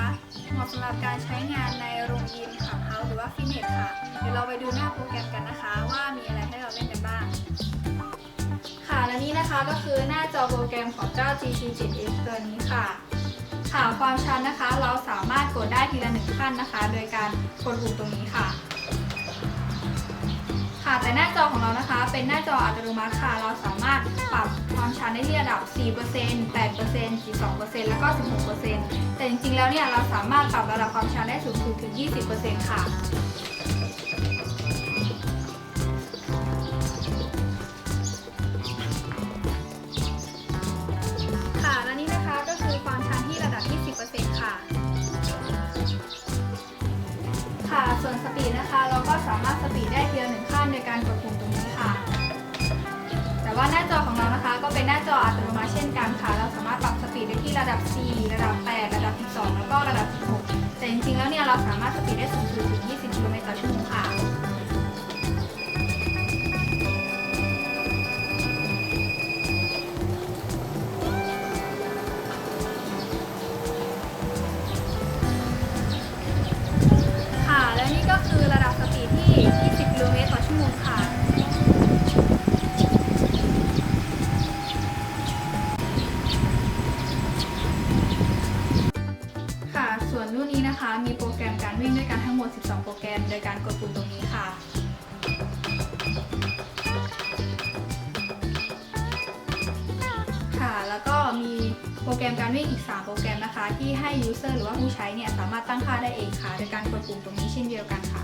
นะคะเหมาะสำหรับการใช้งานในโรงยิมขับเฮาหรือว่าฟิตเนสค่ะ เดี๋ยวเราไปดูหน้าโปรแกรมกันนะคะ ว่ามีอะไรให้เราเล่นกันบ้าง ค่ะและนี่นะคะก็คือหน้าจอโปรแกรมของเจ้า GT7X ตัวนี้ค่ะค่ะความชันนะคะ เราสามารถกดได้ทีละหนึ่งขั้นนะคะ โดยการกดปุ่มตรงนี้ค่ะ ค่ะแต่หน้าจอของเรานะคะ เป็นหน้าจออัตโนมัติค่ะ เราสามารถปรับความชันได้ที่ระดับ 4% 8% 12%แล้วก็ 16%แต่จ ริงๆ แล้วเนี่ยเราสามารถปรับระดับความชันได้สูงสุดถึง 20%ค่ะค่ะและนี่นะคะก็คือความชันที่ระดับ 20%ค่ะ ค่ะ ส่วนสปีดนะคะ เราก็สามารถสปีดได้ทีละหนึ่งขั้นโดยการกดปุ่มตรงนี้ค่ะ แต่ว่าหน้าจอของเรานะคะ ก็เป็นหน้าจออัตโนมัติเช่นกันค่ะ เราสามารถปรับ ปีดได้ที่ระดับ 4 ระดับ 8 ระดับ 12 แล้วก็ระดับ 16 แต่จริงๆ แล้วเนี่ยเราสามารถสปีดได้สูงสุดถึง 20กิโลเมตรต่อชั่วโมงค่ะ ค่ะ และนี่ก็คือ วนรุ่นนี้นะคะ มีโปรแกรมการวิ่งด้วยกันทั้งหมด 12 โปรแกรม โดยการกดปุ่มตรงนี้ค่ะ ค่ะ แล้วก็มีโปรแกรมการวิ่งอีก 3 โปรแกรมนะคะ ที่ให้ user หรือว่าผู้ใช้เนี่ยสามารถตั้งค่าได้เองค่ะ โดยการกดปุ่มตรงนี้เช่นเดียวกันค่ะ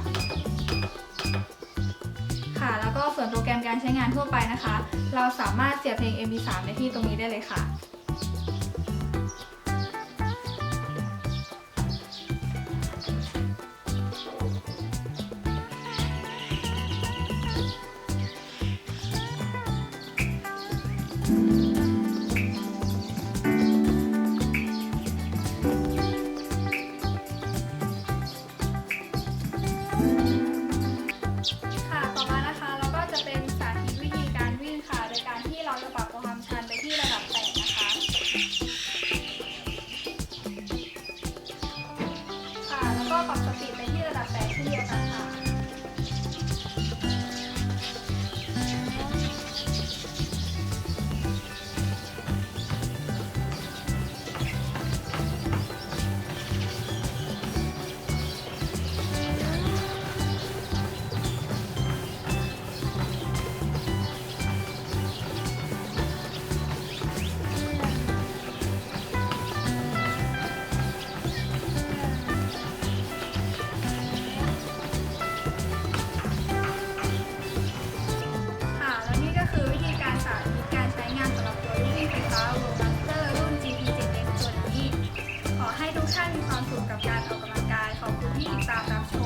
ค่ะแล้วก็ส่วนโปรแกรมการใช้งานทั่วไปนะคะ เราสามารถเสียบเพลง MP3 ในที่ตรงนี้ได้เลยค่ะ ก็ปรับสปีดไปที่ระดับแปดเช่นเดียวกัน ตามรับชม